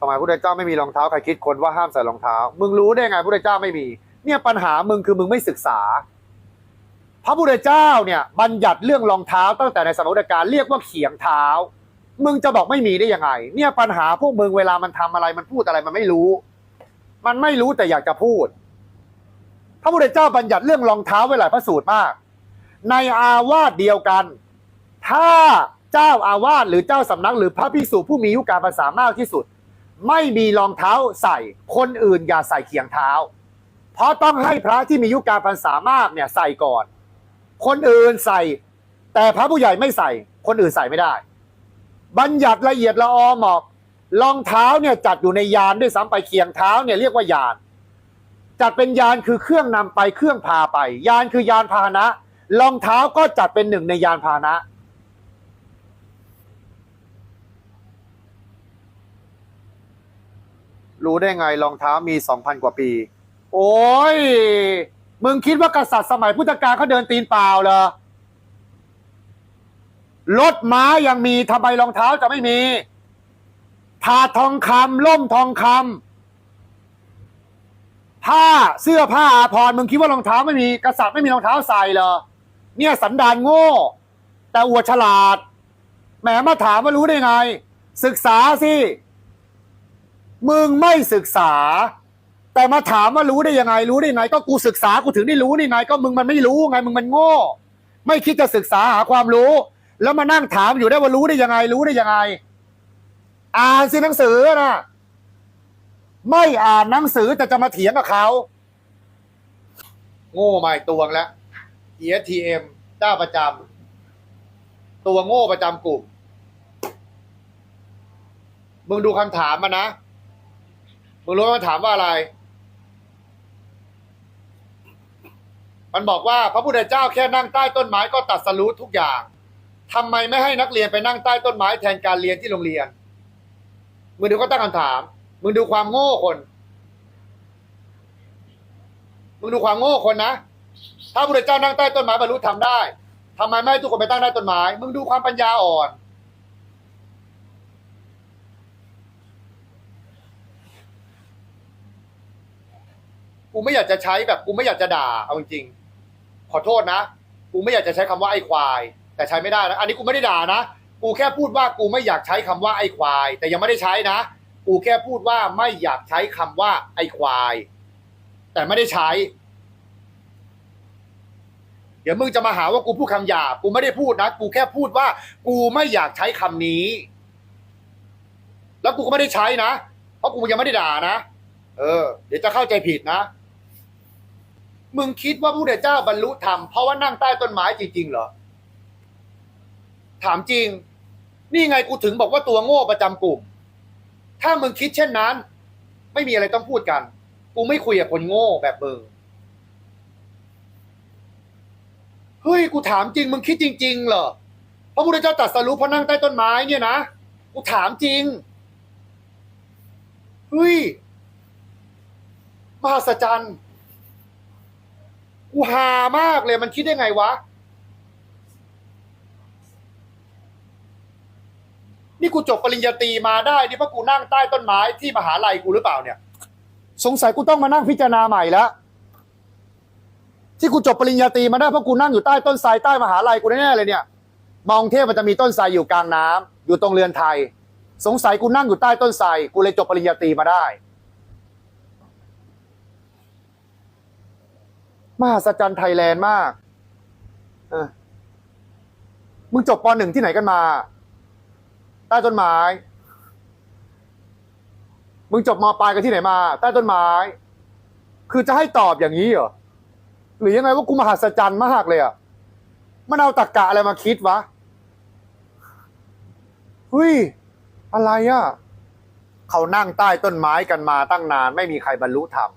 ทำไมพระพุทธเจ้าไม่มีรองเท้าใครคิดคนว่าห้ามใส่รองเท้า มึงรู้ได้ไงพระพุทธเจ้าไม่มี เนี่ยปัญหามึงคือมึงไม่ศึกษา พระพุทธเจ้าเนี่ยบัญญัติเรื่องรองเท้าตั้งแต่ในสมัยพุทธกาลเรียกว่าเขียงเท้า มึงจะบอกไม่มีได้ยังไง เนี่ยปัญหาพวกมึงเวลามันทำอะไรมันพูดอะไรมันไม่รู้ มันไม่รู้แต่อยากจะพูด พระพุทธเจ้าบัญญัติเรื่องรองเท้าไว้หลายพระสูตรมาก ในอาวาสเดียวกัน ถ้าเจ้าอาวาสหรือเจ้าสำนักหรือพระภิกษุผู้มีอายุการภาษามากที่สุด ไม่มีรองเท้าใส่คนอื่นอย่าใส่เขียงเท้า เพราะต้องให้พระที่มีอายุการภาษามากเนี่ยใส่ก่อน คนอื่นใส่ แต่พระผู้ใหญ่ไม่ใส่ คนอื่นใส่ไม่ได้ บัญญัติละเอียดละออหมอกรองเท้าเนี่ยจัดอยู่ในยานด้วยซ้ำไปเคียงเท้าเนี่ยเรียกว่ายาน จัดเป็นยานคือเครื่องนำไปเครื่องพาไป ยานคือยานพาหนะรองเท้าก็จัดเป็นหนึ่งในยานพาหนะ รู้ได้ไงรองเท้ามีสองพันกว่าปี โอ้ย มึงคิดว่ากษัตริย์สมัยพุทธกาลเขาเดินตีนเปล่าเหรอรถม้ายังมีทำไมรองเท้าจะไม่มี ถาดทองคำล่มทองคำผ้าเสื้อผ้าอาภรณ์มึงคิดว่ารองเท้าไม่มี กษัตริย์ไม่มีรองเท้าใส่เหรอเนี่ยสันดานโง่ แต่อวดฉลาดแหมมาถามว่ารู้ได้ไง ศึกษาสิ มึงไม่ศึกษา แต่มาถามว่ารู้ได้ยังไงรู้ได้ไง ก็กูศึกษากูถึงได้รู้นี่ไงก็มึงมันไม่รู้ไงมึงมันโง่ ไม่คิดจะศึกษาหาความรู้ แล้วมานั่งถามอยู่ได้ว่ารู้ได้ยังไง รู้ได้ยังไง อ่านสิหนังสือนะไม่อ่านหนังสือแต่จะมาเถียงกับเขาโง่ไม่ตวงแล้ว ESTM เจ้าประจำตัวโง่ประจำกลุ่ม มึงดูคำถามมานะ มึงรู้ไหมมันถามว่าอะไร มันบอกว่าพระพุทธเจ้าแค่นั่งใต้ต้นไม้ก็ตัดสรู้ทุกอย่างทำไมไม่ให้นักเรียนไปนั่งใต้ต้นไม้แทนการเรียนที่โรงเรียน มึงดูก็ตั้งคำถาม มึงดูความโง่คน มึงดูความโง่คนนะ ถ้าพระพุทธเจ้านั่งใต้ต้นไม้บรรลุธรรมได้ทำไมไม่ให้ทุกคนไปตั้งใต้ต้นไม้ มึงดูความปัญญาอ่อน กูไม่อยากจะใช้แบบกูไม่อยากจะด่า เอาจริงๆขอโทษนะ กูไม่อยากจะใช้คำว่าไอ้ควาย แต่ใช้ไม่ได้นะ อันนี้กูไม่ได้ด่านะ กูแค่พูดว่ากูไม่อยากใช้คำว่าไอ้ควาย แต่ยังไม่ได้ใช้นะ กูแค่พูดว่าไม่อยากใช้คำว่าไอ้ควาย แต่ไม่ได้ใช้ เดี๋ยวมึงจะมาหาว่ากูพูดคำหยาบ กูไม่ได้พูดนะ กูแค่พูดว่า กูไม่อยากใช้คำนี้ แล้วกูก็ไม่ได้ใช้นะ เพราะกูยังไม่ได้ด่านะ เออ เดี๋ยวจะเข้าใจผิดนะ มึงคิดว่าพระพุทธเจ้าบรรลุธรรมเพราะว่านั่งใต้ต้นไม้จริงๆเหรอ ถามจริง นี่ไงกูถึงบอกว่าตัวโง่ประจำกลุ่ม ถ้ามึงคิดเช่นนั้น ไม่มีอะไรต้องพูดกัน กูไม่คุยกับคนโง่แบบมึงเฮ้ยกูถามจริง มึงคิดจริง ๆ เหรอพระพุทธเจ้าตรัสรู้เพราะนั่งใต้ต้นไม้เนี่ยนะกูถามจริงเฮ้ยมหัศจรรย์ กูหามากเลยมันคิดได้ไงวะ นี่กูจบปริญญาตรีมาได้ นี่เพราะกูนั่งใต้ต้นไม้ที่มหาลัยกูหรือเปล่าเนี่ย สงสัยกูต้องมานั่งพิจารณาใหม่แล้วที่กูจบปริญญาตรีมาได้เพราะกูนั่งอยู่ใต้ต้นไทรใต้มหาลัยกูแน่เลยเนี่ยมองเทพมันจะมีต้นไทรอยู่กลางน้ำอยู่ตรงเรือนไทย สงสัยกูนั่งอยู่ใต้ต้นไทรกูเลยจบปริญญาตรีมาได้ มหัศจรรย์ไทยแลนด์มากเออมึงจบปหนึ่งที่ไหนกันมาใต้ต้นไม้ มึงจบมปลายกันที่ไหนมาใต้ต้นไม้ คือจะให้ตอบอย่างนี้เหรอ หรือยังไงว่ากูมหัศจรรย์มากเลยอะ มันเอาตรกกะอะไรมาคิดวะเฮ้ย อะไรอะ เขานั่งใต้ต้นไม้กันมาตั้งนานไม่มีใครบรรลุธรรม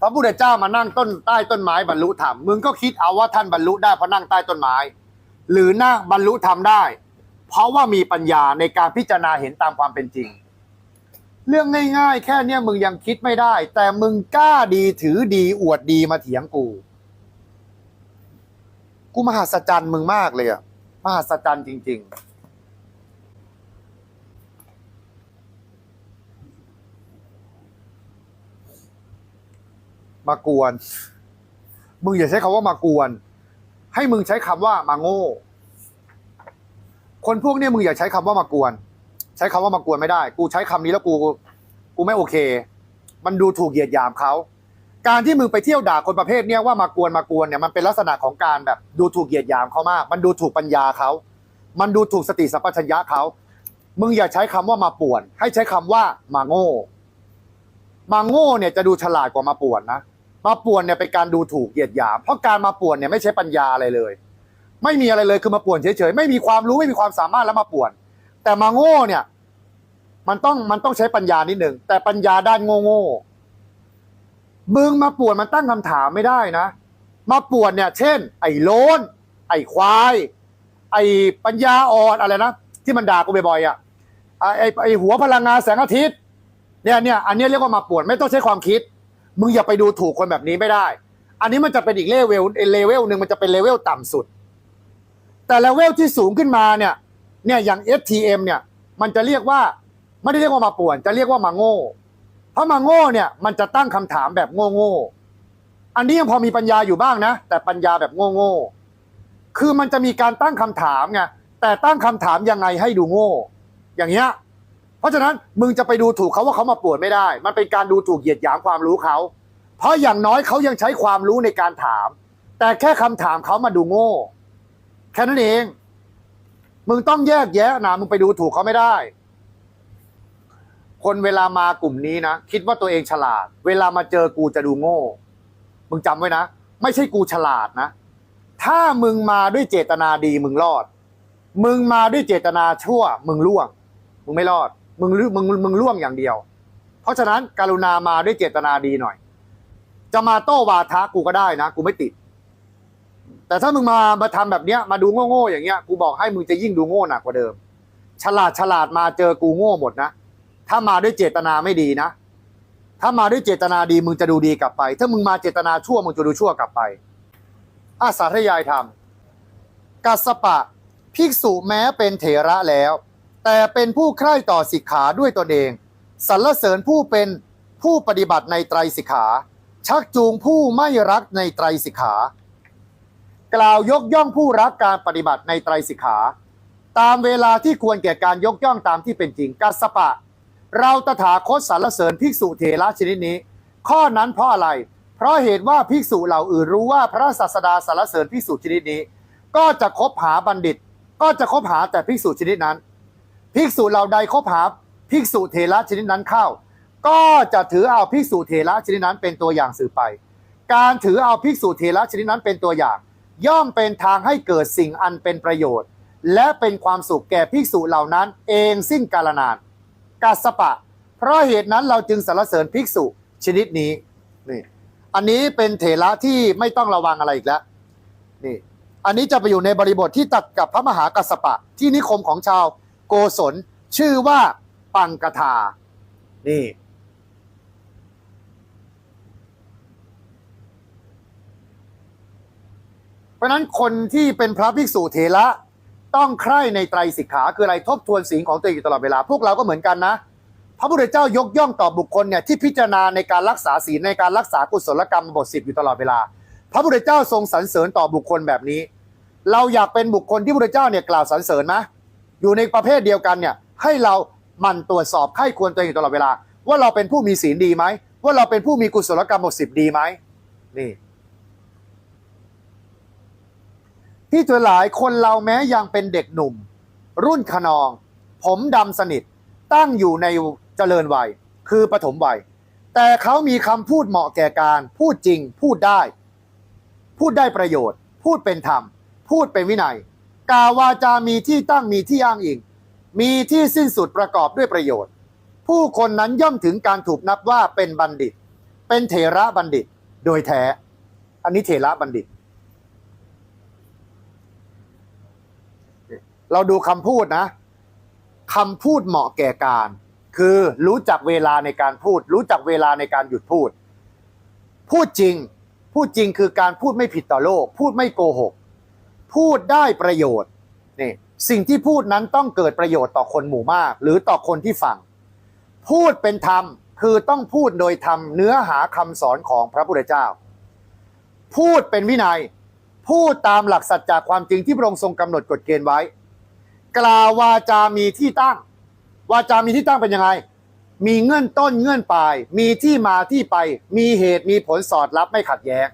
พระพุทธเจ้ามานั่งต้นใต้ต้นไม้บรรลุธรรมมึงก็คิดเอาว่าท่านบรรลุได้เพราะนั่งใต้ต้นไม้ หรือนั่งบรรลุธรรมได้ เพราะว่ามีปัญญาในการพิจารณาเห็นตามความเป็นจริง เรื่องง่าย ๆ แค่เนี้ยมึงยังคิดไม่ได้ แต่มึงกล้าดีถือดีอวดดีมาเถียงกู กูมหัศจรรย์มึงมากเลยอะมหัศจรรย์จริง ๆ มากวน มึงอย่าใช้คำว่ามากวน ให้มึงใช้คำว่ามาโง่ คนพวกเนี้ยมึงอย่าใช้คำว่ามากวน ใช้คำว่ามากวนไม่ได้ กูใช้คำนี้แล้วกู กูไม่โอเค มันดูถูกเหยียดหยามเขา การที่มึงไปเที่ยวด่าคนประเภทเนี้ยว่ามากวนมากวนเนี่ยมันเป็นลักษณะของการแบบดูถูกเหยียดหยามเขามาก มันดูถูกปัญญาเขา มันดูถูกสติสัมปชัญญะเขา มึงอย่าใช้คำว่ามาป่วน ให้ใช้คำว่ามาโง่มาโง่เนี่ยจะดูฉลาดกว่ามาป่วนนะ มาป่วนเนี่ยเป็นการดูถูกเหยียดหยามเพราะการมาป่วนเนี่ยไม่ใช่ปัญญาอะไรเลย ไม่มีอะไรเลยคือมาป่วนเฉยๆไม่มีความรู้ไม่มีความสามารถแล้วมาป่วน แต่มาโง่เนี่ย มันต้องมันต้องใช้ปัญญานิดหนึ่งแต่ปัญญาด้านโง่โง่ๆมึงมาป่วนมันตั้งคำถามไม่ได้นะ มาป่วนเนี่ย เช่น ไอ้โลนไอ้ควาย ไอ้ปัญญาอ่อนอะไรนะที่มันด่ากูบ่อยๆอะไอ้ไอ้หัวพลังงานแสงอาทิตย์เนี่ยเนี่ยอันนี้เรียกว่ามาป่วนไม่ต้องใช้ความคิด มึงอย่าไปดูถูกคนแบบนี้ไม่ได้ อันนี้มันจะเป็นอีกเลเวลเลเวลหนึ่งมันจะเป็นเลเวลต่ำสุด แต่เลเวลที่สูงขึ้นมาเนี่ย เนี่ยอย่าง STM เนี่ย มันจะเรียกว่าไม่ได้เรียกว่ามาป่วน จะเรียกว่ามาโง่ เพราะมาโง่เนี่ย มันจะตั้งคำถามแบบโง่โง่ๆอันนี้ยังพอมีปัญญาอยู่บ้างนะ แต่ปัญญาแบบโง่โง่ๆคือมันจะมีการตั้งคำถามไงแต่ตั้งคำถามยังไงให้ดูโง่ อย่างเงี้ย เพราะฉะนั้นมึงจะไปดูถูกเขาว่าเขามาป่วนไม่ได้ มันเป็นการดูถูกเหยียดหยามความรู้เขา เพราะอย่างน้อยเขายังใช้ความรู้ในการถาม แต่แค่คำถามเขามาดูโง่ แค่นั้นเอง มึงต้องแยกแยะนะมึงไปดูถูกเขาไม่ได้ คนเวลามากลุ่มนี้นะคิดว่าตัวเองฉลาด เวลามาเจอกูจะดูโง่ มึงจำไว้นะ ไม่ใช่กูฉลาดนะ ถ้ามึงมาด้วยเจตนาดีมึงรอด มึงมาด้วยเจตนาชั่ว มึงล่วง มึงไม่รอด มึงมึงมึงล่วงอย่างเดียว เพราะฉะนั้นกรุณามาด้วยเจตนาดีหน่อย จะมาโต้วาทะกูก็ได้นะ กูไม่ติด แต่ถ้ามึงมามาทำแบบเนี้ยมาดูโง่ๆอย่างเงี้ยกูบอกให้มึงจะยิ่งดูโง่หนักกว่าเดิม ฉลาดฉลาดมาเจอกูโง่หมดนะ ถ้ามาด้วยเจตนาไม่ดีนะ ถ้ามาด้วยเจตนาดีมึงจะดูดีกลับไป ถ้ามึงมาเจตนาชั่วมึงจะดูชั่วกลับไปอาสาธยายธรรมกัสสปะภิกษุแม้เป็นเถระแล้ว แต่เป็นผู้ใคร่ต่อสิกขาด้วยตนเองสรรเสริญผู้เป็นผู้ปฏิบัติในไตรสิกขา ชักจูงผู้ไม่รักในไตรสิกขา กล่าวยกย่องผู้รักการปฏิบัติในไตรสิกขา ตามเวลาที่ควรแก่การยกย่องตามที่เป็นจริงกัสสปะ เราตถาคตสรรเสริญภิกษุเถระชนิดนี้ ข้อนั้นเพราะอะไร เพราะเหตุว่าภิกษุเหล่าอื่นรู้ว่าพระศาสดาสรรเสริญภิกษุชนิดนี้ ก็จะคบหาบัณฑิต ก็จะคบหาแต่ภิกษุชนิดนั้น ภิกษุเหล่าใดคบหาภิกษุเถระชนิดนั้นเข้า ก็จะถือเอาภิกษุเถระชนิดนั้นเป็นตัวอย่างสืบไป การถือเอาภิกษุเถระชนิดนั้นเป็นตัวอย่าง ย่อมเป็นทางให้เกิดสิ่งอันเป็นประโยชน์ และเป็นความสุขแก่ภิกษุเหล่านั้น เองสิ้นกาลนานกัสปะ เพราะเหตุนั้นเราจึงสรรเสริญภิกษุชนิดนี้นี่อันนี้เป็นเถระที่ไม่ต้องระวังอะไรอีกแล้วนี่อันนี้จะไปอยู่ในบริบทที่ตัดกับพระมหากัสปะ ที่นิคมของชาว โกศลชื่อว่าปังกทา นี่ เพราะนั้นคนที่เป็นพระภิกษุเถระต้องใคร่ในไตรสิกขาคืออะไรทบทวนศีลของตัวเองอยู่ตลอดเวลา พวกเราก็เหมือนกันนะ พระพุทธเจ้ายกย่องต่อบุคคลเนี่ยที่พิจารณาในการรักษาศีลในการรักษากุศลกรรมบทสิบอยู่ตลอดเวลา พระพุทธเจ้าทรงสรรเสริญต่อบุคคลแบบนี้ เราอยากเป็นบุคคลที่พระพุทธเจ้าเนี่ยกล่าวสรรเสริญไหม อยู่ในประเภทเดียวกันเนี่ยให้เรามันตรวจสอบไข้ควรตัวเองอยู่ตลอดเวลา ว่าเราเป็นผู้มีศีลดีไหมว่าเราเป็นผู้มีกุศลกรรมบทสิบดีไหมนี่ที่ตัวหลายคนเราแม้ยังเป็นเด็กหนุ่ม รุ่นขนอง ผมดำสนิทตั้งอยู่ในเจริญวัย คือปฐมวัย แต่เขามีคำพูดเหมาะแก่การ พูดจริง พูดได้ พูดได้ประโยชน์ พูดเป็นธรรม พูดเป็นวินัย กล่าววาจามีที่ตั้งมีที่อ้างอิง มีที่สิ้นสุดประกอบด้วยประโยชน์ ผู้คนนั้นย่อมถึงการถูกนับว่าเป็นบัณฑิต เป็นเถระบัณฑิตโดยแท้ อันนี้เถระบัณฑิต เราดูคำพูดนะคำพูดเหมาะแก่การ คือรู้จักเวลาในการพูด รู้จักเวลาในการหยุดพูด พูดจริง พูดจริงคือการพูดไม่ผิดต่อโลก พูดไม่โกหก พูดได้ประโยชน์นี่สิ่งที่พูดนั้นต้องเกิดประโยชน์ต่อคนหมู่มาก หรือต่อคนที่ฟัง พูดเป็นธรรมคือต้องพูดโดยทำเนื้อหาคำสอนของพระพุทธเจ้า พูดเป็นวินัย พูดตามหลักสัจจะความจริงที่พระองค์ทรงกำหนดกฎเกณฑ์ไว้ กล่าววาจามีที่ตั้ง วาจามีที่ตั้งเป็นยังไง มีเงื่อนต้นเงื่อนปลาย มีที่มาที่ไป มีเหตุมีผลสอดรับไม่ขัดแย้ง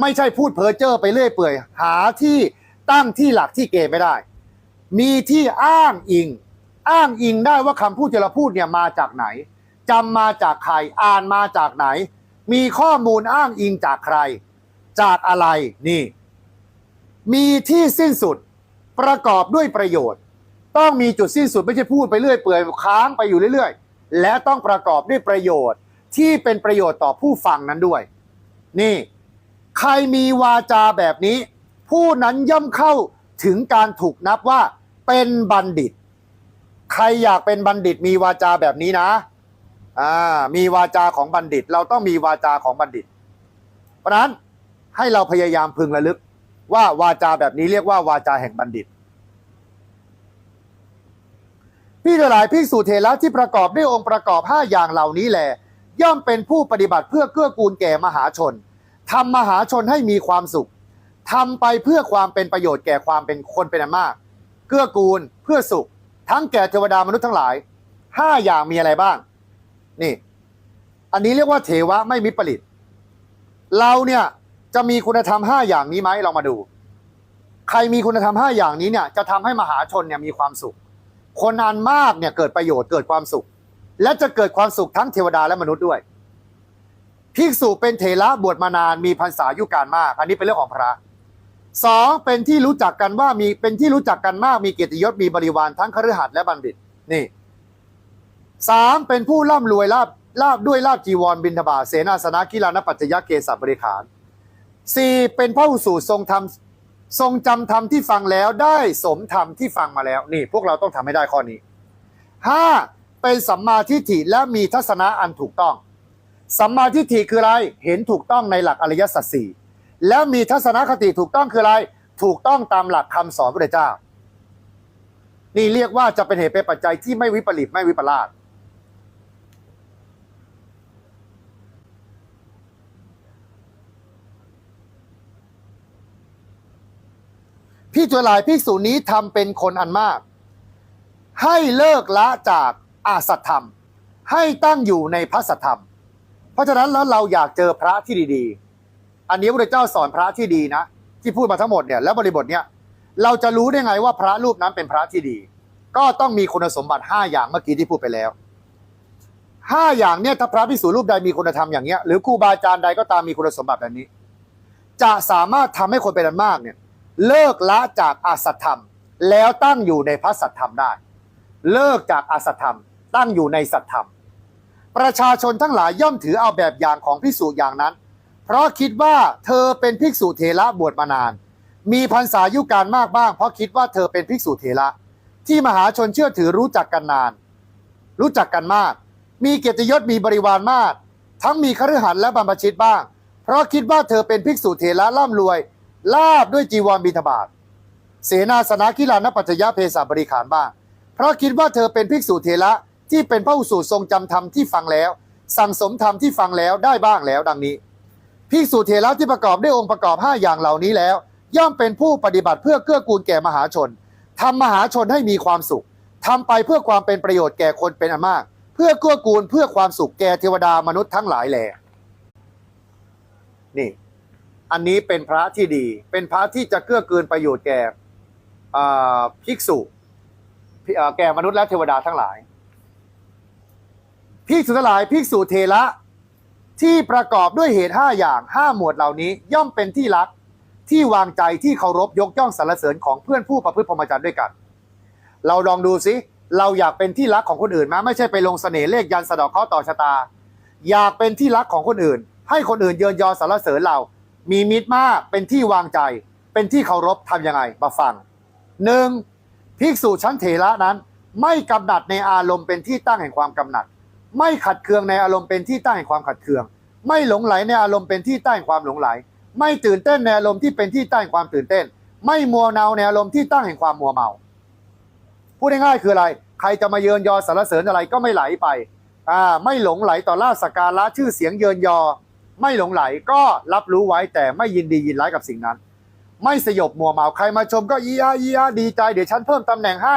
ไม่ใช่พูดเพ้อเจ้อไปเรื่อยเปื่อย หาที่ตั้งที่หลักที่เกณฑ์ไม่ได้ มีที่อ้างอิง อ้างอิงได้ว่าคำพูดที่เราพูดเนี่ยมาจากไหนจำมาจากใครอ่านมาจากไหน มีข้อมูลอ้างอิงจากใคร จากอะไรนี่ มีที่สิ้นสุดประกอบด้วยประโยชน์ ต้องมีจุดสิ้นสุดไม่ใช่พูดไปเรื่อยเปื่อยค้างไปอยู่เรื่อยๆ และต้องประกอบด้วยประโยชน์ที่เป็นประโยชน์ต่อผู้ฟังนั้นด้วย นี่ ใครมีวาจาแบบนี้ ผู้นั้นย่อมเข้าถึงการถูกนับว่าเป็นบัณฑิต ใครอยากเป็นบัณฑิตมีวาจาแบบนี้นะอ่ามีวาจาของบัณฑิต เราต้องมีวาจาของบัณฑิต เพราะนั้นให้เราพยายามพึงระลึก ว่าวาจาแบบนี้เรียกว่าวาจาแห่งบัณฑิตพี่หลายพี่สูเทระที่ประกอบด้วยองค์ประกอบ 5 อย่างเหล่านี้แหละย่อมเป็นผู้ปฏิบัติเพื่อเกื้อกูลแก่มหาชน ทำมหาชนให้มีความสุขทำไปเพื่อความเป็นประโยชน์แก่ความเป็นคนเป็นอันมาก เกื้อกูลเพื่อสุข ทั้งแก่เทวดามนุษย์ทั้งหลาย5อย่างมีอะไรบ้าง นี่ อันนี้เรียกว่าเทวะไม่มิปริตเราเนี่ยจะมีคุณธรรม5อย่างนี้ไหมลองมาดู ใครมีคุณธรรม5อย่างนี้เนี่ย จะทำให้มหาชนเนี่ยมีความสุข คนอันมากเนี่ยเกิดประโยชน์เกิดความสุข และจะเกิดความสุขทั้งเทวดาและมนุษย์ด้วย ภิกษุเป็นเถระบวชมานานมีพรรษายุการมาก อันนี้เป็นเรื่องของพระสองเป็นที่รู้จักกันว่ามีเป็นที่รู้จักกันมากมีเกียรติยศมีบริวารทั้งคฤหัสถ์และบัณฑิตนี่สามเป็นผู้ร่ำรวยลาบลาบด้วยลาบจีวรบินทบาทเสนาสนะกิลานปัจจยเกษบริขารสี่เป็นพระอุสูทรงธรรมทรงจำธรรมที่ฟังแล้วได้สมธรรมที่ฟังมาแล้วนี่ พวกเราต้องทำให้ได้ข้อนี้ห้าเป็นสัมมาทิฏฐิและมีทัศนะอันถูกต้อง สัมมาทิฏฐิคืออะไร เห็นถูกต้องในหลักอริยสัจสี่แล้วมีทัศนคติถูกต้องคืออะไร ถูกต้องตามหลักคำสอนพระเจ้า นี่เรียกว่าจะเป็นเหตุเป็นปัจจัยที่ไม่วิปริตไม่วิปลาสพี่จุลายภิกษุนี้ทำเป็นคนอันมาก ให้เลิกละจากอาสัตธรรม ให้ตั้งอยู่ในพระสัตธรรม เพราะฉะนั้นแล้วเราอยากเจอพระที่ดีๆ อันนี้พระเจ้าสอนพระที่ดีนะ ที่พูดมาทั้งหมดเนี่ยแล้วบริบทเนี่ยเราจะรู้ได้ไงว่าพระรูปนั้นเป็นพระที่ดี ก็ต้องมีคุณสมบัติ 5 อย่างเมื่อกี้ที่พูดไปแล้ว 5 อย่างเนี่ยถ้าพระภิกษุรูปใดมีคุณธรรมอย่างเงี้ยหรือครูบาอาจารย์ใดก็ตามมีคุณสมบัติแบบนี้ จะสามารถทำให้คนเป็นอันมากเนี่ยเลิกละจากอาสัตธรรม แล้วตั้งอยู่ในพระสัตธรรมได้ เลิกจากอาสัตธรรม ตั้งอยู่ในสัตธรรม ประชาชนทั้งหลายย่อมถือเอาแบบอย่างของภิกษุอย่างนั้น เพราะคิดว่าเธอเป็นภิกษุเถระบวชมานาน มีพรรษายุการมากบ้าง เพราะคิดว่าเธอเป็นภิกษุเถระที่มหาชนเชื่อถือรู้จักกันนาน รู้จักกันมาก มีเกียรติยศมีบริวารมาก ทั้งมีคฤหัสถ์และบรรพชิตบ้าง เพราะคิดว่าเธอเป็นภิกษุเถระร่ำรวย ลาบด้วยจีวรบิณฑบาตเสนาสนะกิลานปัจจยะเพศบริขารบ้าง เพราะคิดว่าเธอเป็นภิกษุเถระ ที่เป็นพระอุสูทรงจำธรรมที่ฟังแล้ว สั่งสมธรรมที่ฟังแล้วได้บ้างแล้วดังนี้ภิกษุเถระที่ประกอบด้วยองค์ประกอบ 5 อย่างเหล่านี้แล้ว ย่อมเป็นผู้ปฏิบัติเพื่อเกื้อกูลแก่มหาชนทำมหาชนให้มีความสุขทำไปเพื่อความเป็นประโยชน์แก่คนเป็นอันมาก เพื่อเกื้อกูลเพื่อความสุขแก่เทวดามนุษย์ทั้งหลายแหลนี่ อันนี้เป็นพระที่ดี เป็นพระที่จะเกื้อกูลประโยชน์แก่ภิกษุแก่มนุษย์และเทวดาทั้งหลาย ภิกษุทั้งหลายภิกษุเทระที่ประกอบด้วยเหตุ5อย่าง5หมวดเหล่านี้ ย่อมเป็นที่รักที่วางใจที่เคารพยกย่องสรรเสริญของเพื่อนผู้ประพฤติพรหมจรรย์ด้วยกัน เราลองดูสิเราอยากเป็นที่รักของคนอื่นไหมไม่ใช่ไปลงเสน่ห์เลขยันสะดอกเคราต่อชะตา อยากเป็นที่รักของคนอื่น ให้คนอื่นเยินยอสรรเสริญเรา มีมิตรมากเป็นที่วางใจ เป็นที่เคารพทำยังไงมาฟังหนึ่งภิกษุชั้นเถระนั้น ไม่กำหนัดในอารมณ์เป็นที่ตั้งแห่งความกำหนัด ไม่ขัดเคืองในอารมณ์เป็นที่ตั้งแห่งความขัดเคือง ไม่หลงไหลในอารมณ์เป็นที่ตั้งแห่งความหลงไหล ไม่ตื่นเต้นในอารมณ์ที่เป็นที่ตั้งแห่งความตื่นเต้น ไม่มัวเนาในอารมณ์ที่ตั้งแห่งความมัวเมาพูดง่ายๆคืออะไร ใครจะมาเยินยอสรรเสริญอะไรก็ไม่ไหลไปอ่าไม่หลงไหลต่อลาสกการะชื่อเสียงเยินยอ ไม่หลงไหลก็รับรู้ไว้แต่ไม่ยินดียินร้ายกับสิ่งนั้น ไม่สยบมัวเมาใครมาชมก็อีอาอีอาดีใจเดี๋ยวฉันเพิ่มตำแหน่งให้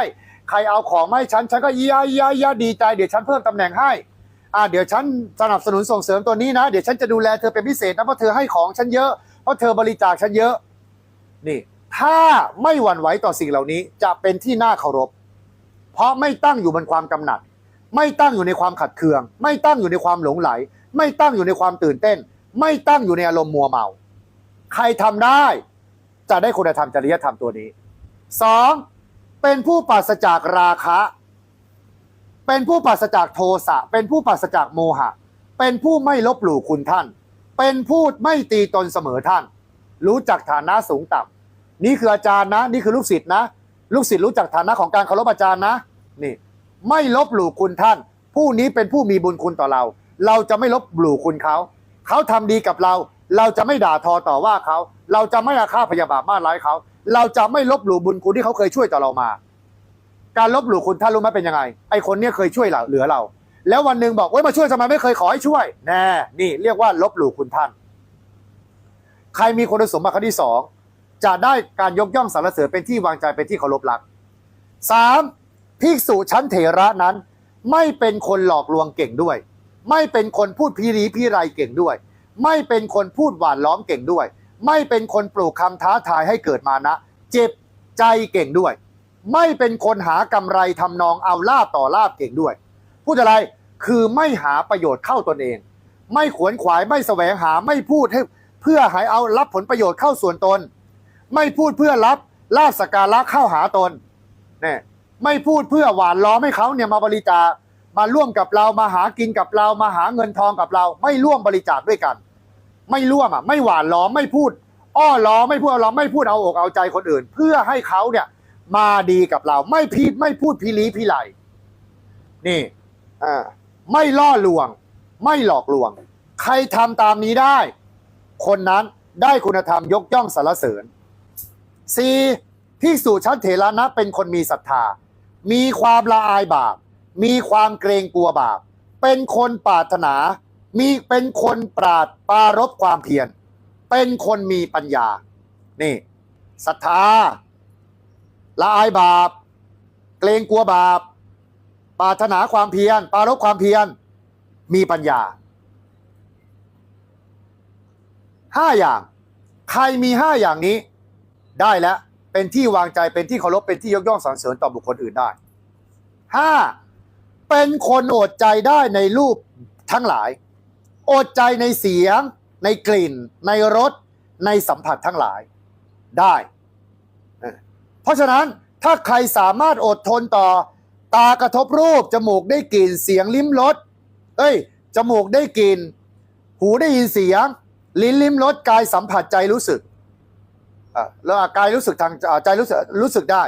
ใครเอาของไมาให้ฉันฉันก็อีอาอีอาอีอาดีใจเดี๋ยวฉันเพิ่มตำแหน่งให้ อ่าเดี๋ยวฉันสนับสนุนส่งเสริมตัวนี้นะ เดี๋ยวฉันจะดูแลเธอเป็นพิเศษนะเพราะเธอให้ของฉันเยอะ เพราะเธอบริจาคฉันเยอะ นี่ ถ้าไม่หวั่นไหวต่อสิ่งเหล่านี้จะเป็นที่น่าเคารพ เพราะไม่ตั้งอยู่บนความกำหนัด ไม่ตั้งอยู่ในความขัดเคือง ไม่ตั้งอยู่ในความหลงไหล ไม่ตั้งอยู่ในความตื่นเต้น ไม่ตั้งอยู่ในอารมณ์มัวเมา ใครทำได้ จะได้คุณธรรมจริยธรรมตัวนี้สองเป็นผู้ปราศจากราคะ เป็นผู้ปราศจากโทสะ เป็นผู้ปราศจากโมหะ เป็นผู้ไม่ลบหลู่คุณท่าน เป็นผู้ไม่ตีตนเสมอท่าน รู้จักฐานะสูงต่ำนี่คืออาจารย์นะ นี่คือลูกศิษย์นะ ลูกศิษย์รู้จักฐานะของการเคารพอาจารย์นะ นี่ ไม่ลบหลู่คุณท่าน ผู้นี้เป็นผู้มีบุญคุณต่อเรา เราจะไม่ลบหลู่คุณเขา เขาทำดีกับเรา เราจะไม่ด่าทอต่อว่าเขา เราจะไม่อาฆาตพยาบาทมาร้ายเขา เราจะไม่ลบหลู่บุญคุณที่เขาเคยช่วยต่อเรามา การลบหลู่คุณท่านรู้ไหมเป็นยังไง ไอคนเนี้ยเคยช่วยเราเหลือเรา แล้ววันหนึ่งบอกเว้ยมาช่วยทำไมไม่เคยขอให้ช่วยแน่นี่เรียกว่าลบหลู่คุณท่าน ใครมีคุณสมบัติข้อที่สองจะได้การยกย่องสรรเสริญเป็นที่วางใจเป็นที่เคารพรักสามภิกษุชั้นเถระนั้น ไม่เป็นคนหลอกลวงเก่งด้วย ไม่เป็นคนพูดพีรีพีไรเก่งด้วย ไม่เป็นคนพูดหวานล้อมเก่งด้วย ไม่เป็นคนปลูกคำท้าทายให้เกิดมานะ เจ็บใจเก่งด้วย ไม่เป็นคนหากำไรทำนองเอาลาบต่อลาบเก่งด้วย พูดอะไรคือไม่หาประโยชน์เข้าตนเอง ไม่ขวนขวายไม่แสวงหาไม่พูดให้เพื่อให้เอารับผลประโยชน์เข้าส่วนตน ไม่พูดเพื่อรับลาบสการะเข้าหาตนเนี่ยไม่พูดเพื่อหวานล้อมให้เขาเนี่ยมาบริจาคมาร่วมกับเรามาหากินกับเรามาหาเงินทองกับเรา ไม่ร่วมบริจาคด้วยกัน ไม่ร่วมอะไม่หวานล้อมไม่พูด อ้อล้อไม่พูดล้อไม่พูดเอาอกเอาใจคนอื่น เพื่อให้เขาเนี่ย มาดีกับเรา ไม่พีดไม่พูดพีลีพีไลนี่อ่าไม่ล่อลวง ไม่หลอกลวง ใครทำตามนี้ได้ คนนั้นได้คุณธรรมยกย่องสรรเสริญสี่สูจชั้นเถระนะเป็นคนมีศรัทธา มีความละอายบาป มีความเกรงกลัวบาป เป็นคนปรารถนา มีเป็นคนปราดปารบความเพียร เป็นคนมีปัญญา นี่ศรัทธา ละอายบาป เกรงกลัวบาป ปรารถนาความเพียร ปารบความเพียร มีปัญญาห้าอย่าง ใครมีห้าอย่างนี้ ได้แล้ว เป็นที่วางใจ เป็นที่เคารพ เป็นที่ยกย่องสรรเสริญต่อบุคคลอื่นได้ห้าเป็นคนอดใจได้ในรูปทั้งหลาย อดใจในเสียง ในกลิ่น ในรส ในสัมผัสทั้งหลายได้ ราะฉะนั้นถ้าใครสามารถอดทนต่อ ตากระทบรูป จมูกได้กลิ่นเสียงลิ้มรสเอ้ย จมูกได้กลิ่นหูได้ยินเสียง ลิ้นลิ้มรสกายสัมผัสใจรู้สึกแล้วกายรู้สึกทางใจรู้สึกรู้สึกได้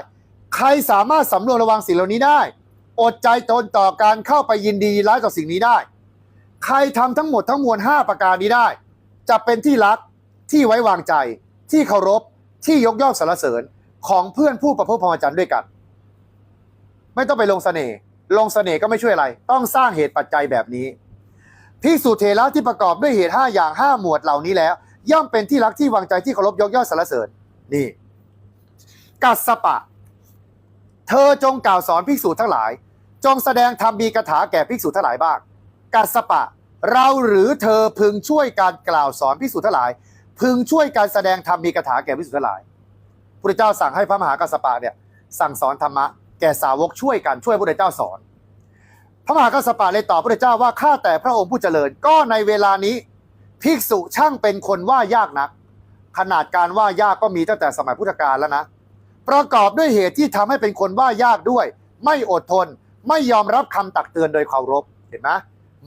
ใครสามารถสำรวมระวังสิ่งเหล่านี้ได้ อดใจทนต่อการเข้าไปยินดีร้ายต่อสิ่งนี้ได้ ใครทำทั้งหมดทั้งมวล 5 ประการนี้ได้ จะเป็นที่รักที่ไว้วางใจ ที่เคารพที่ยกย่องสรรเสริญ ของเพื่อนผู้ประพฤติพรหมจรรย์ด้วยกัน ไม่ต้องไปลงเสน่ห์ลงเสน่ห์ก็ไม่ช่วยอะไร ต้องสร้างเหตุปัจจัยแบบนี้พิสูจเทระที่ประกอบด้วยเหตุห้าอย่างห้าหมวดเหล่านี้แล้ว ย่อมเป็นที่รักที่วางใจที่เคารพยกย่องสรรเสริญนี่ กัสปะ เธอจงกล่าวสอนภิกษุทั้งหลาย จงแสดงธรรมมีกถาแก่ภิกษุทั้งหลายบ้างกัสสปะ เราหรือเธอพึงช่วยการกล่าวสอนภิกษุทั้งหลาย พึงช่วยการแสดงธรรมมีกถาแก่ภิกษุทั้งหลาย พระเจ้าสั่งให้พระมหากัสสปะเนี่ยสั่งสอนธรรมะแก่สาวกช่วยกันช่วยพระเจ้าสอน พระมหากัสสปะเลยตอบพระเจ้าว่าข้าแต่พระองค์ผู้เจริญก็ในเวลานี้ภิกษุช่างเป็นคนว่ายากนัก ขนาดการว่ายากก็มีตั้งแต่สมัยพุทธกาลแล้วนะ ประกอบด้วยเหตุที่ทำให้เป็นคนว่ายากด้วย ไม่อดทนไม่ยอมรับคำตักเตือนโดยเคารพเห็นไหม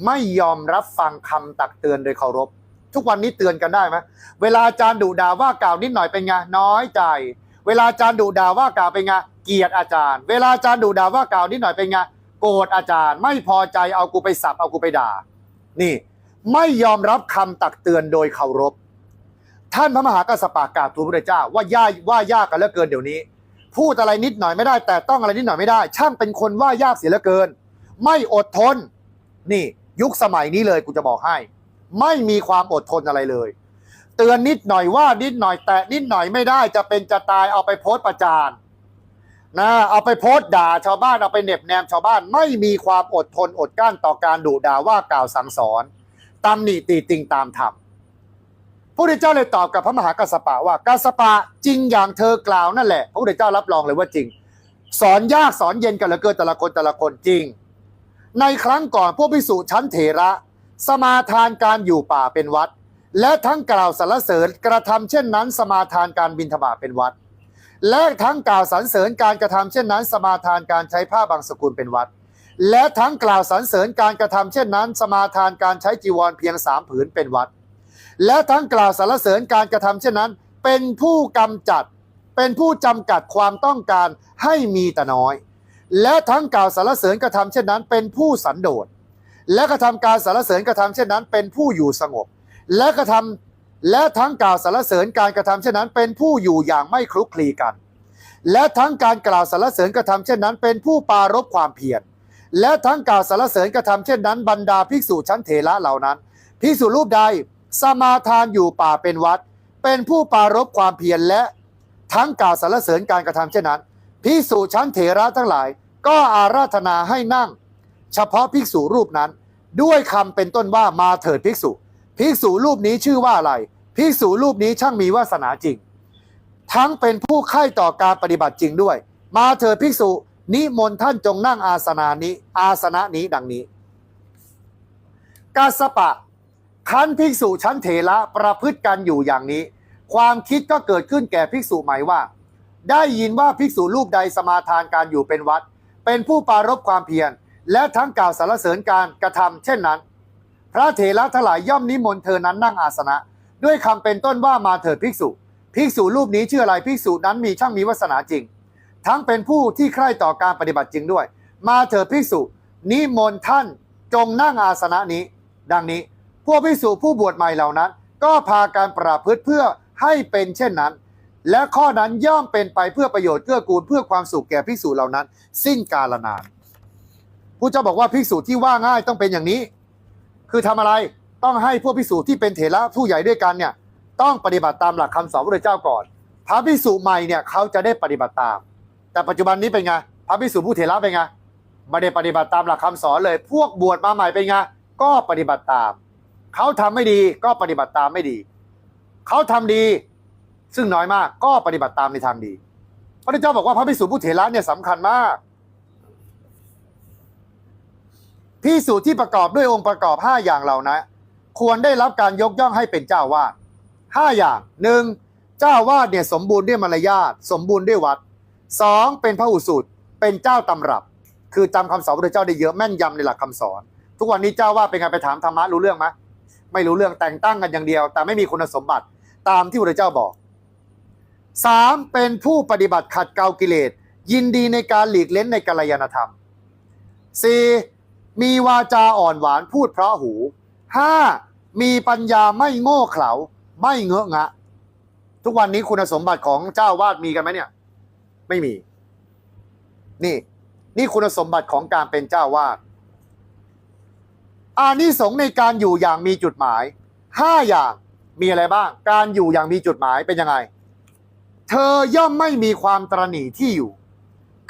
ไม่ยอมรับฟังคำตักเตือนโดยเคารพ ทุกวันนี้เตือนกันได้ไหมเวลาอาจารย์ดุด่าว่ากล่าวนิดหน่อยเป็นไงน้อยใจ เวลาอาจารย์ดุด่าว่ากล่าวเป็นไงเกลียดอาจารย์ เวลาอาจารย์ดุด่าว่ากล่าวนิดหน่อยเป็นไงโกรธอาจารย์ ไม่พอใจเอากูไปสับเอากูไปด่า นี่ ไม่ยอมรับคำตักเตือนโดยเคารพ ท่านพระมหากัสสปะกราบทูลพระเจ้า ว่าย่าว่ายากกันเหลือเกินเดี๋ยวนี้ พูดอะไรนิดหน่อยไม่ได้ แต่ต้องอะไรนิดหน่อยไม่ได้ ช่างเป็นคนว่ายากเสียเหลือเกิน ไม่อดทน นี่ ยุคสมัยนี้เลยกูจะบอกให้ ไม่มีความอดทนอะไรเลย เตือนนิดหน่อยว่านิดหน่อยแตะนิดหน่อยไม่ได้จะเป็นจะตายเอาไปโพสต์ประจานนะเอาไปโพสต์ด่าชาวบ้านเอาไปเหน็บแนมชาวบ้านไม่มีความอดทนอดกลั้นต่อการดุด่าว่ากล่าวสั่งสอนตำหนิตีติงตามธรรมพระพุทธเจ้าเลยตอบกับพระมหากัสปะว่ากัสปะจริงอย่างเธอกล่าวนั่นแหละพระพุทธเจ้ารับรองเลยว่าจริง สอนยากสอนเย็นกันเหลือเกินแต่ละคนแต่ละคนจริง ในครั้งก่อนพวกพิสุชั้นเถระ สมาทานการอยู่ป่าเป็นวัด และทั้งกล่าวสรรเสริญกระทำเช่นนั้น สมาทานการบินธบาเป็นวัด และทั้งกล่าวสรรเสริญการกระทำเช่นนั้น สมาทานการใช้ผ้าบางสกุลเป็นวัด และทั้งกล่าวสรรเสริญการกระทำเช่นนั้น สมาทานการใช้จีวรเพียงสามผืนเป็นวัด และทั้งกล่าวสรรเสริญการกระทำเช่นนั้น เป็นผู้กำจัด เป็นผู้จำกัดความต้องการให้มีแต่น้อย และทั้งกล่าวสรรเสริญกระทำเช่นนั้น เป็นผู้สันโดษและกระทำการสรรเสริญกระทำเช่นนั้น เป็นผู้อยู่สงบ และกระทำและทั้งกล่าวสรรเสริญการกระทำเช่นนั้น เป็นผู้อยู่อย่างไม่คลุกคลีกัน และทั้งการกล่าวสรรเสริญกระทำเช่นนั้น เป็นผู้ปารบความเพียรและทั้งกล่าวสรรเสริญกระทำเช่นนั้นบรรดาภิกษุชั้นเถระเหล่านั้นภิกษุรูปใดสมาทานอยู่ป่าเป็นวัด เป็นผู้ปารบความเพียรและทั้งกล่าวสรรเสริญการกระทำเช่นนั้นภิกษุชั้นเถระทั้งหลาย ก็อาราธนาให้นั่ง เฉพาะภิกษุรูปนั้น ด้วยคำเป็นต้นว่ามาเถิดภิกษุ ภิกษุรูปนี้ชื่อว่าอะไรภิกษุรูปนี้ช่างมีวาสนาจริง ทั้งเป็นผู้ใคร่ต่อการปฏิบัติจริงด้วย มาเถิดภิกษุนิมนต์ท่านจงนั่งอาสนานี้ อาสนะนี้ดังนี้กาสปะคันภิกษุชั้นเถระประพฤติกันอยู่อย่างนี้ ความคิดก็เกิดขึ้นแก่ภิกษุหม่ว่า ได้ยินว่าภิกษุรูปใดสมาทานการอยู่เป็นวัด เป็นผู้ปรารบความเพียรและทั้งกล่าวสรรเสริญการกระทำเช่นนั้น พระเถระทั้งหลายย่อมนิมนต์เธอนั้นนั่งอาสนะ ด้วยคำเป็นต้นว่ามาเถิดภิกษุ ภิกษุรูปนี้ชื่ออะไรภิกษุนั้นมีช่างมีวาสนาจริง ทั้งเป็นผู้ที่ใคร่ต่อการปฏิบัติจริงด้วย มาเถิดภิกษุ นิมนต์ท่านจงนั่งอาสนะนี้ ดังนี้พวกภิกษุผู้บวชใหม่เหล่านั้น ก็พาการประพฤติเพื่อให้เป็นเช่นนั้น และข้อนั้นย่อมเป็นไปเพื่อประโยชน์เกื้อกูลเพื่อความสุขแก่ภิกษุเหล่านั้น สิ้นกาลนานผู้เจ้าบอกว่าภิกษุที่ว่าง่ายต้องเป็นอย่างนี้ คือทำอะไรต้องให้พวกภิกษุที่เป็นเถระผู้ใหญ่ด้วยกันเนี่ยต้องปฏิบัติตามหลักคำสอนพระเจ้าก่อน พระภิกษุใหม่เนี่ยเขาจะได้ปฏิบัติตาม แต่ปัจจุบันนี้เป็นไงพระภิกษุผู้เถระเป็นไงไม่ได้ปฏิบัติตามหลักคำสอนเลย พวกบวชมาใหม่เป็นไงก็ปฏิบัติตาม เขาทำไม่ดีก็ปฏิบัติตามไม่ดี เขาทำดี ซึ่งน้อยมากก็ปฏิบัติตามในทางดี พระเจ้าบอกว่าพระภิกษุผู้เถระเนี่ยสำคัญมาก ภิกษุที่ประกอบด้วยองค์ประกอบ 5 อย่างเหล่านะควรได้รับการยกย่องให้เป็นเจ้าวาดห้าอย่างหนึ่งเจ้าวาดเนี่ยสมบูรณ์ด้วยมารยาทสมบูรณ์ด้วยวัดสองเป็นพระอุสุตเป็นเจ้าตำรับ คือจำคำสอนพระเจ้าได้เยอะแม่นยำในหลักคำสอน ทุกวันนี้เจ้าวาดเป็นไงไปถามธรรมะรู้เรื่องไหมไม่รู้เรื่องแต่งตั้งกันอย่างเดียว แต่ไม่มีคุณสมบัติตามที่พระเจ้าบอกสามเป็นผู้ปฏิบัติขัดเกลากิเลสยินดีในการหลีกเล้นในกัลยาณธรรมสี่ มีวาจาอ่อนหวานพูดเพราะหูห้ามีปัญญาไม่โง่เขลาไม่เงอะงะ ทุกวันนี้คุณสมบัติของเจ้าวาดมีกันไหมเนี่ย ไม่มี นี่ นี่คุณสมบัติของการเป็นเจ้าวาดอานิสงส์ในการอยู่อย่างมีจุดหมายห้าอย่างมีอะไรบ้าง การอยู่อย่างมีจุดหมายเป็นยังไง เธอย่อมไม่มีความตรณีที่อยู่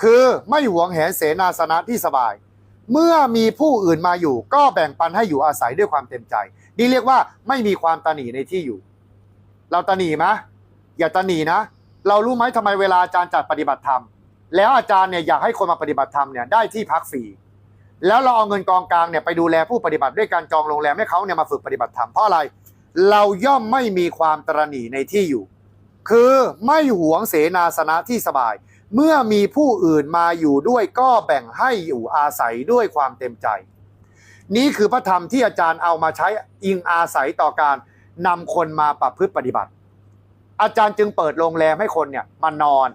คือไม่หวงแหนเสนาสนะที่สบาย เมื่อมีผู้อื่นมาอยู่ ก็แบ่งปันให้อยู่อาศัยด้วยความเต็มใจ นี่เรียกว่าไม่มีความตนีในที่อยู่ เราตนีไหมอย่าตนีนะ เรารู้ไหมทำไมเวลาอาจารย์จัดปฏิบัติธรรม แล้วอาจารย์เนี่ยอยากให้คนมาปฏิบัติธรรมเนี่ยได้ที่พักฟรีแล้วเราเอาเงินกองกลางเนี่ยไปดูแลผู้ปฏิบัติด้วยการจองโรงแรมให้เขาเนี่ยมาฝึกปฏิบัติธรรมเพราะอะไร เราย่อมไม่มีความตรณีในที่อยู่ คือไม่หวงเสนาสนะที่สบาย เมื่อมีผู้อื่นมาอยู่ด้วยก็แบ่งให้อยู่อาศัยด้วยความเต็มใจ นี่คือพระธรรมที่อาจารย์เอามาใช้อิงอาศัยต่อการนำคนมาประพฤติปฏิบัติ อาจารย์จึงเปิดโรงแรมให้คนเนี่ยมานอน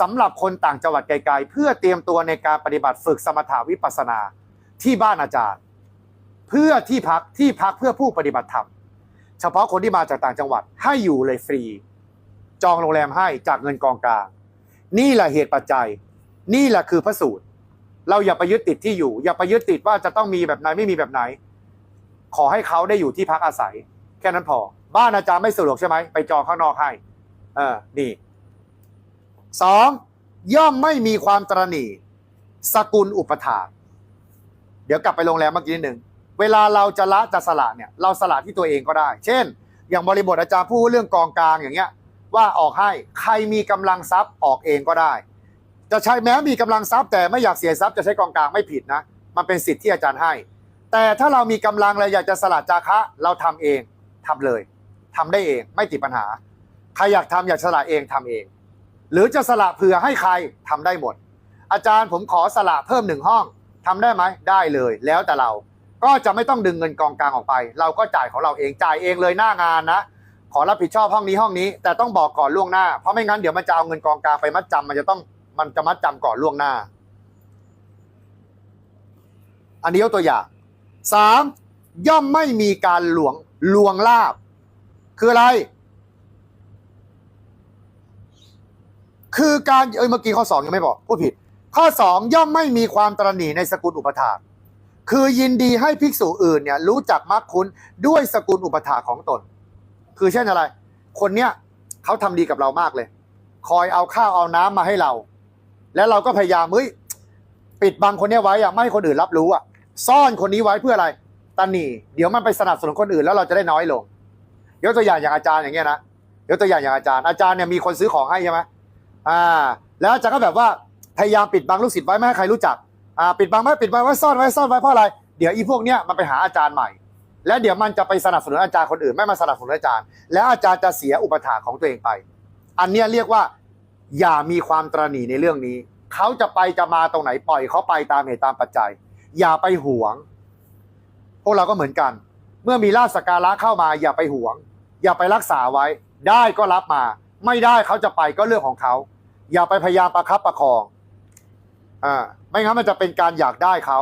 สำหรับคนต่างจังหวัดไกลๆ เพื่อเตรียมตัวในการปฏิบัติฝึกสมถาวิปัสสนาที่บ้านอาจารย์ เพื่อที่พักที่พักเพื่อผู้ปฏิบัติธรรมเฉพาะคนที่มาจากต่างจังหวัดให้อยู่เลยฟรี จองโรงแรมให้จากเงินกองกลาง นี่แหละเหตุปัจจัย นี่แหละคือพระสูตร เราอย่าไปยึดติดที่อยู่ อย่าไปยึดติดว่าจะต้องมีแบบไหนไม่มีแบบไหน ขอให้เขาได้อยู่ที่พักอาศัย แค่นั้นพอ บ้านอาจารย์ไม่สะดวกใช่ไหมไปจองข้างนอกให้ เออนี่สองย่อมไม่มีความตระหนี่สกุลอุปถาเดี๋ยวกลับไปโรงแรมเมื่อกี้นิดหนึ่งเวลาเราจะละจะสละเนี่ย เราสละที่ตัวเองก็ได้ เช่น อย่างบริบทอาจารย์พูดเรื่องกองกลางอย่างเงี้ย ว่าออกให้ใครมีกำลังทรัพย์ออกเองก็ได้ จะใช้แม้มีกำลังทรัพย์ แต่ไม่อยากเสียทรัพย์จะใช้กองกลางไม่ผิดนะ มันเป็นสิทธิ์ที่อาจารย์ให้ แต่ถ้าเรามีกำลังเราอยากจะสละจาคะเราทำเองทำเลยทำได้เองไม่ติดปัญหา ใครอยากทำอยากสละเองทำเอง หรือจะสละเผื่อให้ใครทำได้หมด อาจารย์ผมขอสละเพิ่มหนึ่งห้องทำได้ไหมได้เลยแล้วแต่เราก็จะไม่ต้องดึงเงินกองกลางออกไป เราก็จ่ายของเราเองจ่ายเองเลยหน้างานนะ ขอรับผิดชอบห้องนี้ห้องนี้ แต่ต้องบอกก่อนล่วงหน้า เพราะไม่งั้นเดี๋ยวมันจะเอาเงินกองกลางไปมัดจำมันจะต้องมันจะมัดจำก่อนล่วงหน้า อันนี้ยกตัวอย่างสามย่อมไม่มีการหลวงลวงลาบ คืออะไร คือการเอ้ยเมื่อกี้ข้อสองยังไม่บอกพูดผิด ข้อสองย่อมไม่มีความตระหนี่ในสกุลอุปถาคือยินดีให้ภิกษุอื่นเนี่ยรู้จักมักคุ้นด้วยสกุลอุปถาของตน คือเช่นอะไร คนเนี้ยเขาทำดีกับเรามากเลย คอยเอาข้าวเอาน้ำมาให้เรา แล้วเราก็พยายามเฮ้ยปิดบังคนเนี้ยไว้อะไม่ให้คนอื่นรับรู้อะซ่อนคนนี้ไว้เพื่ออะไรตันหนีเดี๋ยวมันไปสนับสนุนคนอื่นแล้วเราจะได้น้อยลงยกตัวอย่างอย่างอาจารย์อย่างเงี้ยนะยกตัวอย่างอย่างอาจารย์อาจารย์เนี่ยมีคนซื้อของให้ใช่ไหมอ่า แล้วอาจารย์ก็แบบว่าพยายามปิดบังลูกศิษย์ไว้ไม่ให้ใครรู้จักอ่าปิดบังไว้ปิดบังไว้ซ่อนไว้ซ่อนไว้เพราะอะไรเดี๋ยวอีพวกเนี้ยมันไปหาอาจารย์ใหม่ แล้วเดี๋ยวมันจะไปสนับสนุนอาจารย์คนอื่น ไม่มาสนับสนุนอาจารย์ แล้วอาจารย์จะเสียอุปถาของตัวเองไป อันเนี้ยเรียกว่า อย่ามีความตระหนี่ในเรื่องนี้ เขาจะไปจะมาตรงไหนปล่อยเขาไปตามเหตุตามปัจจัย อย่าไปหวง พวกเราก็เหมือนกัน เมื่อมีลาภสกการะเข้ามา อย่าไปหวง อย่าไปรักษาไว้ ได้ก็รับมา ไม่ได้เขาจะไปก็เรื่องของเขา อย่าไปพยายามประคับประคองอ่าไม่งั้นมันจะเป็นการอยากได้เขา